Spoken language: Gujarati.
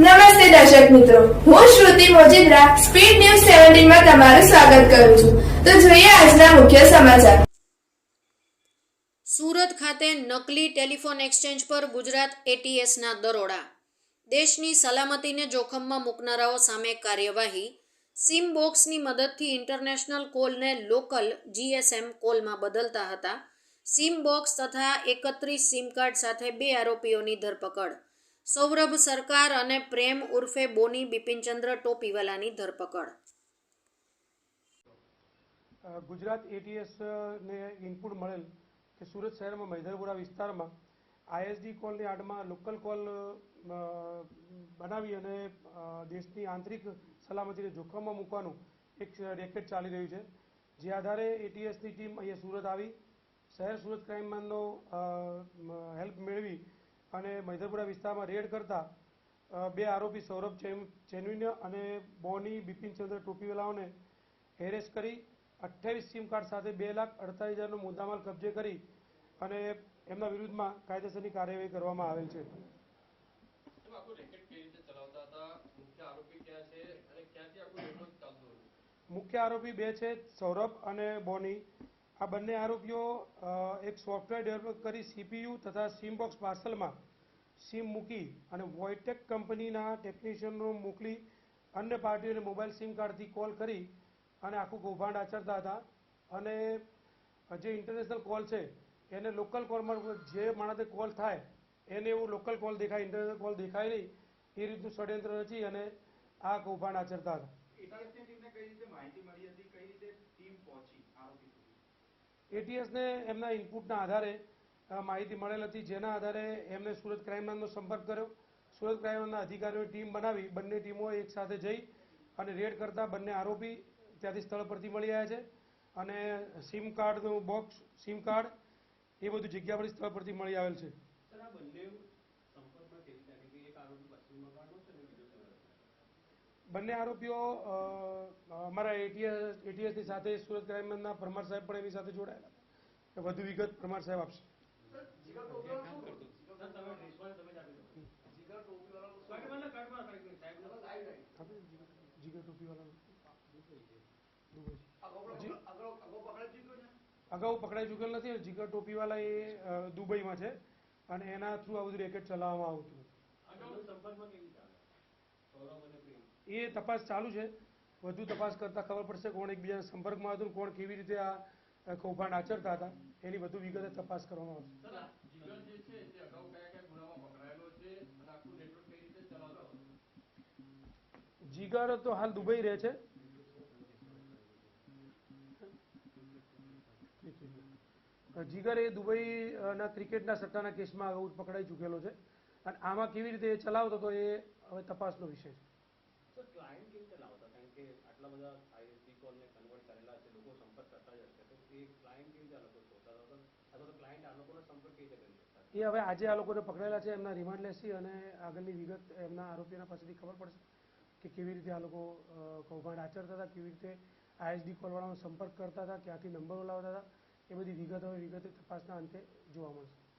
નમસ્તે દર્શક મિત્રો. હું શ્રુતિ મોજીદ્રા, સ્પીડ ન્યૂઝ સેવન્ટીનમાં તમારું સ્વાગત કરું છું. તો જોઈએ આજના મુખ્ય સમાચાર. સુરત ખાતે નકલી ટેલિફોન એક્સચેન્જ પર ગુજરાત એટીએસના દરોડા. દેશની સલામતીને જોખમમાં મૂકનારાઓ સામે કાર્યવાહી. સિમ બોક્સની મદદથી ઇન્ટરનેશનલ કોલને લોકલ જીએસએમ કોલમાં બદલતા હતા. સિમ બોક્સ તથા એકત્રીસ સિમ કાર્ડ સાથે બે આરોપીઓની ધરપકડ. સૌરભ સરકાર અને પ્રેમ ઉર્ફે બોની બિપિનચંદ્ર ટોપીવાલાની ધરપકડ. ગુજરાત એટીએસ ને ઇનપુટ મળેલ કે સુરત શહેરમાં મૈધરપુરા વિસ્તારમાં આઈએસડી કોલની આડમાં લોકલ કોલ બનાવી અને દેશની આંતરિક સલામતીને જોખમમાં મૂકવાનું એક રેકેટ ચાલી રહ્યું છે. જે આધારે એટીએસની ટીમ અહીંયા સુરત આવી, શહેર સુરત ક્રાઇમનો હેલ્પ મેળવી અને મૈદરપુરા વિસ્તારમાં રેડ કરતા બે આરોપી સૌરભ ચેન- ચેનવિન્ય અને બોની બિપિનચંદ્ર ટોપીવાલાઓને હેરેસ કરી અઠ્યાવીસ સિમ કાર્ડ સાથે બે લાખ અડતાલીસ હજારનો મુદ્દામાલ કબજે કરી અને એમના વિરુદ્ધમાં કાયદેસરની કાર્યવાહી કરવામાં આવેલ છે. મુખ્ય આરોપી બે છે સૌરભ અને બોની. આ બંને આરોપીઓ એક સોફ્ટવેર ડેવલપ કરી સીપીયુ તથા સીમ બોક્સ પાર્સલમાં સિમ મૂકી અને વોઇટેક કંપનીના ટેકનિશિયનો મોકલી અન્ય પાર્ટીઓને મોબાઈલ સિમ કાર્ડથી કોલ કરી અને આખું કૌભાંડ આચરતા હતા. અને જે ઇન્ટરનેશનલ કોલ છે, એને લોકલ કોલમાં જે માણસે કોલ થાય, એને એવું લોકલ કોલ દેખાય ઇન્ટરનેશનલ કોલ દેખાય નહીં, એ રીતનું ષડયંત્ર રચી અને આ કૌભાંડ આચરતા હતા. એટીએસની એમના ઇનપુટના આધારે માહિતી મળેલ હતી, જેના આધારે એમને સુરત ક્રાઇમબ્રાન્ચનો સંપર્ક કર્યો. સુરત ક્રાઇમબ્રાન્ચના અધિકારીઓની ટીમ બનાવી, બંને ટીમો એક સાથે જઈ અને રેડ કરતા બંને આરોપી ત્યાંથી સ્થળ પરથી મળી આવ્યા છે. અને સિમ કાર્ડનું બોક્સ સિમ કાર્ડ એ બધું જગ્યા પરથી સ્થળ પરથી મળી આવેલ છે સર આ બંને સંપર્કમાં કેવી રીતે આવી કે એક આરોપી પશ્ચિમ બંગાળનો છે અને બીજો સૌરાષ્ટ્રનો બંને આરોપીઓ અમારા એટીએસ એટીએસની સાથે સુરત ક્રાઇમ બ્રાન્ચના પરમાર સાહેબ પણ એની સાથે જોડાયેલા વધુ વિગત પરમાર સાહેબ આપશે. અગાઉ પકડાઈ ચૂકેલ નથી જીગર ટોપીવાલા એ દુબઈમાં છે. અને એના થ્રુ આ બધું રેકેટ ચલાવવામાં આવતું એ તપાસ ચાલુ છે. વધુ તપાસ કરતાં ખબર પડશે કોણ એકબીજાના સંપર્કમાં હતું કોણ કેવી રીતે આ કૌભાંડ આચરતા હતા. એની વધુ વિગતે તપાસ કરવામાં આવશે. જીગર તે જીગર હાલ દુબઈ રહે છે. જીગર એ દુબઈના ક્રિકેટના સટ્ટાના કેસમાં અગાઉ પકડાઈ ચૂકેલો છે. અને આમાં કેવી રીતે એ ચલાવતો હતો એ હવે તપાસનો વિષય છે. સર ક્લાયન્ટ કેવી રીતે લાવતા? કારણ કે આટલા બધા આઈએસડી કોલને કન્વર્ટ કરેલા છે, લોકો સંપર્ક કરતા જ હશે. તો એ ક્લાયન્ટ કેવી રીતે શોધતા? હતા એ હવે આજે આ લોકોને પકડેલા છે, એમના રિમાન્ડ લેશી અને આગળની વિગત એમના આરોપીના પાસેથી ખબર પડશે કે કેવી રીતે આ લોકો કૌભાંડ આચરતા હતા, કેવી રીતે આઈએસડી કોલવાળાનો સંપર્ક કરતા હતા, ક્યાંથી નંબરો લાવતા હતા. એ બધી વિગત હવે વિગતે તપાસના અંતે જોવા મળશે.